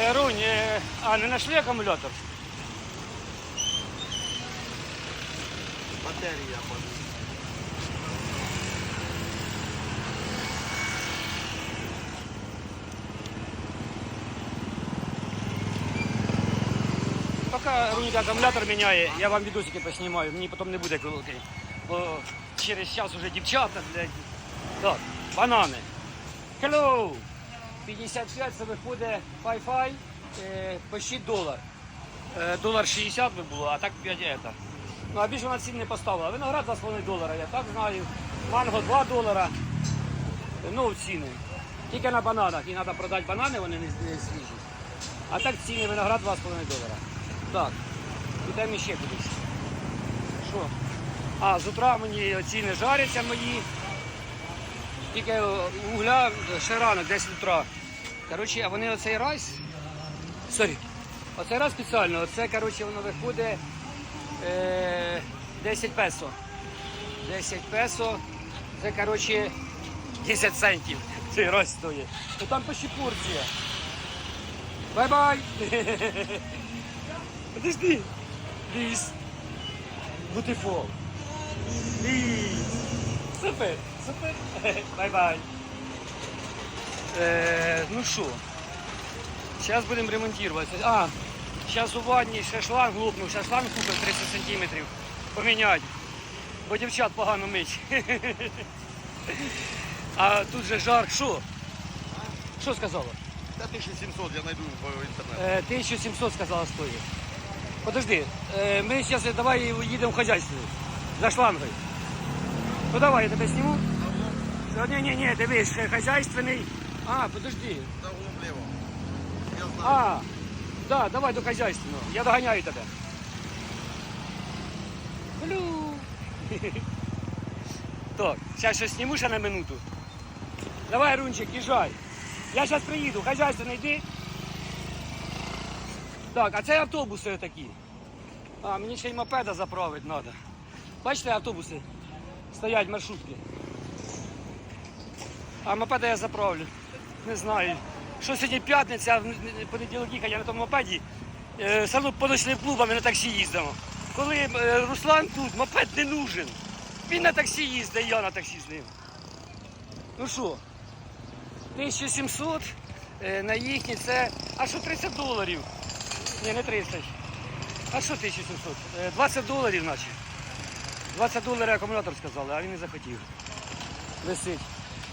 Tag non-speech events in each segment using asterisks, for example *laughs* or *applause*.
Е, Рунь, а не знайшли акумулятор? Батарія падає. Поки Руніка акумулятор міняє, я вам відосики поснімаю, мені потім не буде коли. Бо через час уже дівчата, блядь. Так, банани. Hello! 55 це виходить Wi-Fi, е, почти долар. Е, долар 60 би було, а так 5 это. Ну, а більше вона цін не поставила. Виноград 2,5 долара, я так знаю. Манго 2 долара. Ну, ціни. Тільки на бананах. І треба продати банани, вони не, свіжі. А так ціни виноград 2,5 долара. Так, підемо ще кудись. Що? А, з утра мені ціни жаряться мої. Тільки угля ще рано, 10 утра. Коротше, а вони оцей райс. Сорі. Оцей раз спеціально, оце, коротше, воно виходить е, 10 песо. 10 песо. Це, коротше, 10 центів. *laughs* Цей раз стоїть. То там почти порція. Бай-бай! *laughs* Подожди. Ліс. Beautiful. Ліс. Супер, супер. Бай-бай. Е, ну що, зараз будемо ремонтуватися. А, зараз у ванні ще шланг лопнув, ще шланг купив 30 сантиметрів. Поміняти. Бо дівчат погано мить. А тут же жар. Що? Що сказала? Та 1700 я знайду по інтернету. Е, 1700 сказала стоїть. Подожди, е, ми зараз давай їдемо в хазяйство за шлангою. Ну давай, я тебе зніму. Ні, ні, ні, дивись, ще хазяйственний. А, подожди. За углом вліво. Я знаю. А, да, давай до хазяйственного. Я доганяю тебе. Алло. *laughs* Так, зараз щось зніму ще на минуту. Давай, Рунчик, їжджай. Я зараз приїду, хазяйственний йди. Так, а це автобуси такі. А, мені ще й мопеда заправити треба. Бачите, автобуси стоять маршрутки. А мопеда я заправлю. Не знаю. Що сьогодні п'ятниця, а понеділок їхав, я на тому мопеді. Е, Все одно по ночним клубам і на таксі їздимо. Коли е, Руслан тут, мопед не нужен. Він на таксі їздить, я на таксі з ним. Ну що, 1700 е, на їхні це. А що 30 доларів? Ні, не 30. А що 1700? Е, 20 доларів, наче. 20 доларів акумулятор сказали, а він не захотів. Висить.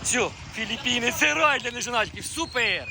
Все, Філіппіни, це рай для неженачків. Супер!